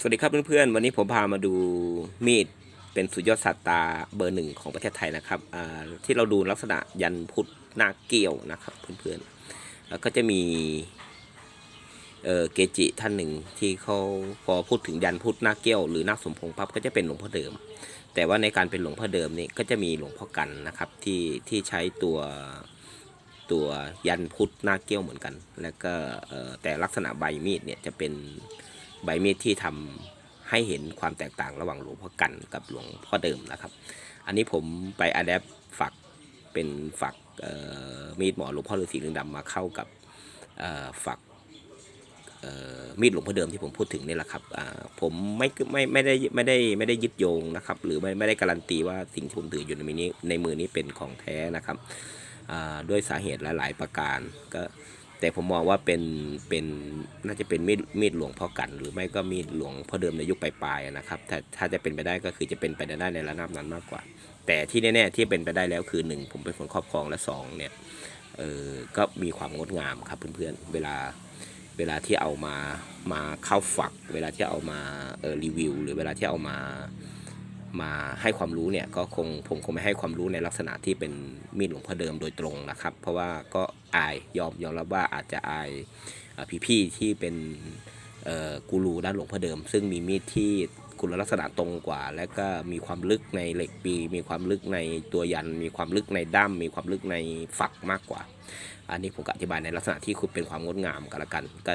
สวัสดีครับเพื่อนๆ วันนี้ผมพามาดูมีดเป็นสุดยอดสัตว์ตาเบอร์หนึ่งของประเทศไทยนะครับที่เราดูลักษณะยันพุทธนาเกี่ยวนะครับเพื่อนๆ แล้วก็จะมีเเกจิท่านหนึ่งที่เขาพอพูดถึงยันพุทธนาเกี้ยวหรือนาสมพงษ์ปั๊บก็จะเป็นหลวงพ่อเดิม แต่ว่าในการเป็นหลวงพ่อเดิมนี่ก็จะมีหลวงพ่อกันนะครับที่ที่ใช้ตัวตัวยันพุทธนาเกี้ยวเหมือนกัน แล้วก็แต่ลักษณะใบมีดเนี่ยจะเป็น ใบมีดที่ทำให้เห็นความแตกต่างระหว่างหลวงพ่อกันกับหลวงพ่อเดิมนะครับ อันนี้ผมไปอัดแอปฝักเป็นฝักมีดหมอหลวงพ่อฤาษีลิงดำมาเข้ากับฝักมีดหลวงพ่อเดิมที่ผมพูดถึงนี่แหละครับผมไม่ไม่ไม่ได้ไม่ได้ไม่ได้ยึดโยงนะครับ หรือไม่ไม่ได้การันตีว่าสิ่งที่ผมถืออยู่ในมือนี้ในมือนี้เป็นของแท้นะครับด้วยสาเหตุหลาย ๆ ประการก็ แต่ผมมองว่าเป็นเป็นน่าจะเป็นมีดมีดหลวงพ่อกัน หรือไม่ก็มีดหลวงพ่อเดิมในยุคปลายๆนะครับถ้าถ้าจะเป็นไปได้ก็คือจะเป็นไปได้ในระนาบนั้นมากกว่า แต่ที่แน่ๆที่เป็นไปได้แล้วคือหนึ่งผมเป็นคนครอบครองและสองเนี่ยเออก็มีความงดงามครับเพื่อนๆเวลาเวลาที่เอามามาเข้าฝัก เวลาที่เอามาเออรีวิว หรือเวลาที่เอามา มาให้ความรู้เนี่ยก็คงผมคงไม่ให้ความรู้ในลักษณะที่เป็นมีดหลวงพ่อเดิมโดยตรงนะครับ เพราะว่าก็อายยอมยอมรับว่าอาจจะอายเอ่พี่ๆที่เป็นกูรูด้านหลวงพ่อเดิม ซึ่งมีมีดที่คุณลักษณะตรงกว่า และก็มีความลึกในเหล็กปี มีความลึกในตัวยัน มีความลึกในด้ามมีความลึกในฝักมากกว่า อันนี้ผมก็อธิบายในลักษณะที่คุณเป็นความงดงามกันละกันก็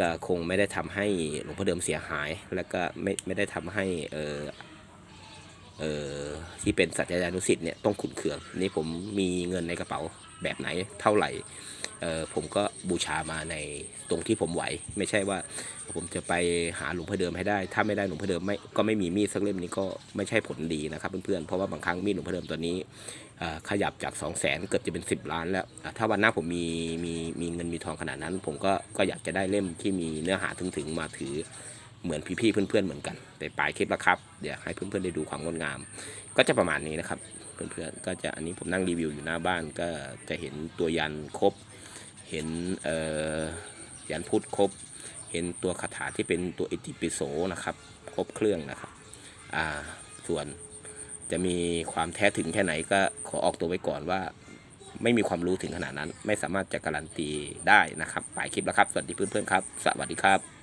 ก็คงไม่ได้ทำให้หลวงพ่อเดิมเสียหาย และก็ไม่ไม่ได้ทำให้ เอ่อที่เป็นสัจจานุสิทธิ์เนี่ยต้องขุนเคืองนี่ผมมีเงินในกระเป๋าแบบไหนเท่าไหร่เอ่อผมก็บูชามาในตรงที่ผมไหว ไม่ใช่ว่าผมจะไปหาหลวงพ่อเดิมให้ได้ ถ้าไม่ได้หลวงพ่อเดิมไม่ก็ไม่มีมีดสักเล่มนี้ก็ไม่ใช่ผลดีนะครับเพื่อนๆเพราะว่าบางครั้งมีดหลวงพ่อเดิมตัวนี้ขยับจาก 2 0 0แสนเกือบจะเป็น 10 ล้านแล้ว ถ้าวันหน้าผมมีมีมีเงินมีทองขนาดนั้น ผมก็ก็อยากจะได้เล่มที่มีเนื้อหาถึงๆมาถือ เหมือนพี่ๆเพื่อนๆเหมือนกันแต่ปลายคลิปแล้วครับเดี๋ยวให้เพื่อนๆได้ดูความงดงาม ก็จะประมาณนี้นะครับเพื่อนๆก็จะอันนี้ผมนั่งรีวิวอยู่หน้าบ้านก็จะเห็นตัวยันครบ เห็นเอ่อยันพุทธครบ เห็นตัวคาถาที่เป็นตัวอิติปิโสนะครับ ครบเครื่องนะครับอ่าส่วนจะมีความแท้ถึงแค่ไหนก็ขอออกตัวไว้ก่อนว่า ไม่มีความรู้ถึงขนาดนั้น ไม่สามารถจะการันตีได้นะครับปลายคลิปแล้วครับ สวัสดีเพื่อนๆครับ สวัสดีครับ